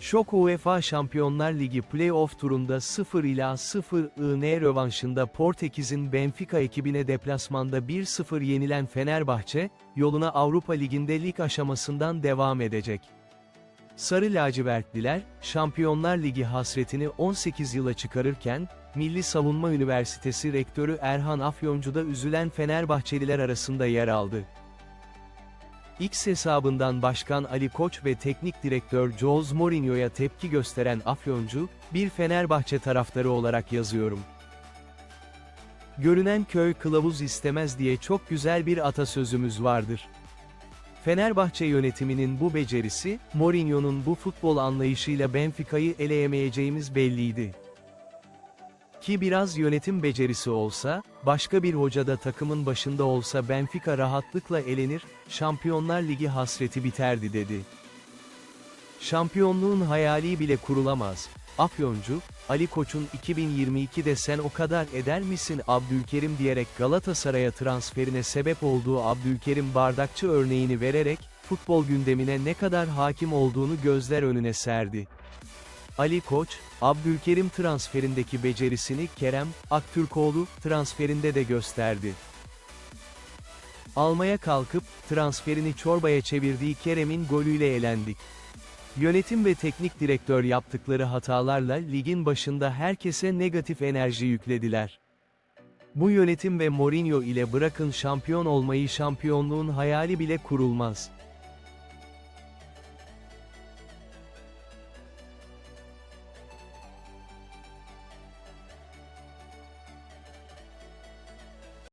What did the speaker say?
Şok UEFA Şampiyonlar Ligi Playoff turunda 0 ila 0 IN rövanşında Portekiz'in Benfica ekibine deplasmanda 1-0 yenilen Fenerbahçe, yoluna Avrupa Ligi'nde lig aşamasından devam edecek. Sarı lacivertliler, Şampiyonlar Ligi hasretini 18 yıla çıkarırken, Milli Savunma Üniversitesi Rektörü Erhan Afyoncu'da üzülen Fenerbahçeliler arasında yer aldı. X hesabından Başkan Ali Koç ve Teknik Direktör Jose Mourinho'ya tepki gösteren Afyoncu, bir Fenerbahçe taraftarı olarak yazıyorum. Görünen köy kılavuz istemez diye çok güzel bir atasözümüz vardır. Fenerbahçe yönetiminin bu becerisi, Mourinho'nun bu futbol anlayışıyla Benfica'yı eleyemeyeceğimiz belliydi. Ki biraz yönetim becerisi olsa, başka bir hoca da takımın başında olsa Benfica rahatlıkla elenir, Şampiyonlar Ligi hasreti biterdi dedi. Şampiyonluğun hayali bile kurulamaz. Afyoncu, Ali Koç'un 2022'de sen o kadar eder misin Abdülkerim diyerek Galatasaray'a transferine sebep olduğu Abdülkerim Bardakçı örneğini vererek, futbol gündemine ne kadar hakim olduğunu gözler önüne serdi. Ali Koç, Abdülkerim transferindeki becerisini Kerem Aktürkoğlu transferinde de gösterdi. Almaya kalkıp transferini çorbaya çevirdiği Kerem'in golüyle elendik. Yönetim ve teknik direktör yaptıkları hatalarla ligin başında herkese negatif enerji yüklediler. Bu yönetim ve Mourinho ile bırakın şampiyon olmayı şampiyonluğun hayali bile kurulmaz.